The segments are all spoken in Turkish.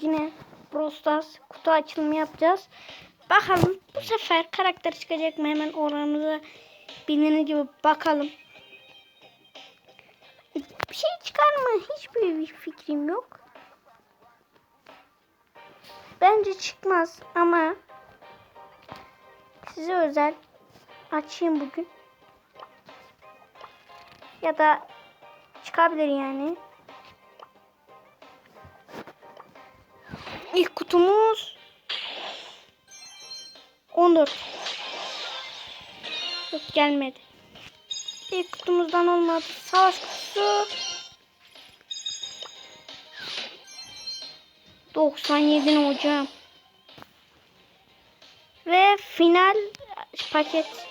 yine Brawl Stars kutu açılımı yapacağız. Bakalım bu sefer karakter çıkacak mı hemen oranımıza bildiğiniz gibi bakalım. Bir şey çıkar mı? Hiçbir bir fikrim yok. Bence çıkmaz ama size özel açayım bugün. Ya da çıkabilir yani. İlk kutumuz 14. Yok gelmedi. İlk kutumuzdan olmadı. Savaş kutusu 97 ne hocam? Ve final paket.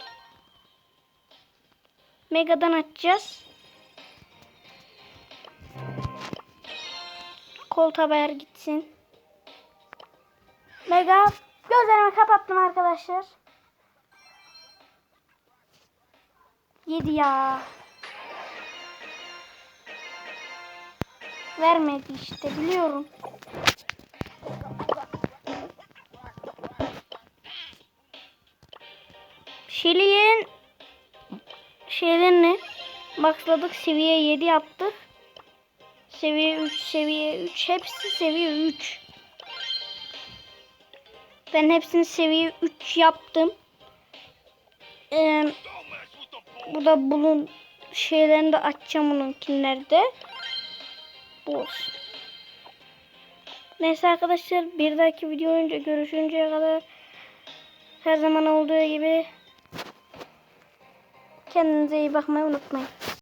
Mega'dan açacağız. Colt haber gitsin. Mega gözlerimi kapattım arkadaşlar. 7 ya. Vermedi işte biliyorum. Şili'nin şeylerini maxladık seviye 7 yaptık. Seviye 3, seviye 3 hepsi seviye 3. Ben hepsini seviye 3 yaptım. Ee, bu da bunun şeylerini de açacağım onunkinlerde. Bu. Neyse arkadaşlar bir dahaki video önce görüşünceye kadar her zaman olduğu gibi kendinize iyi bakmayı unutmayın.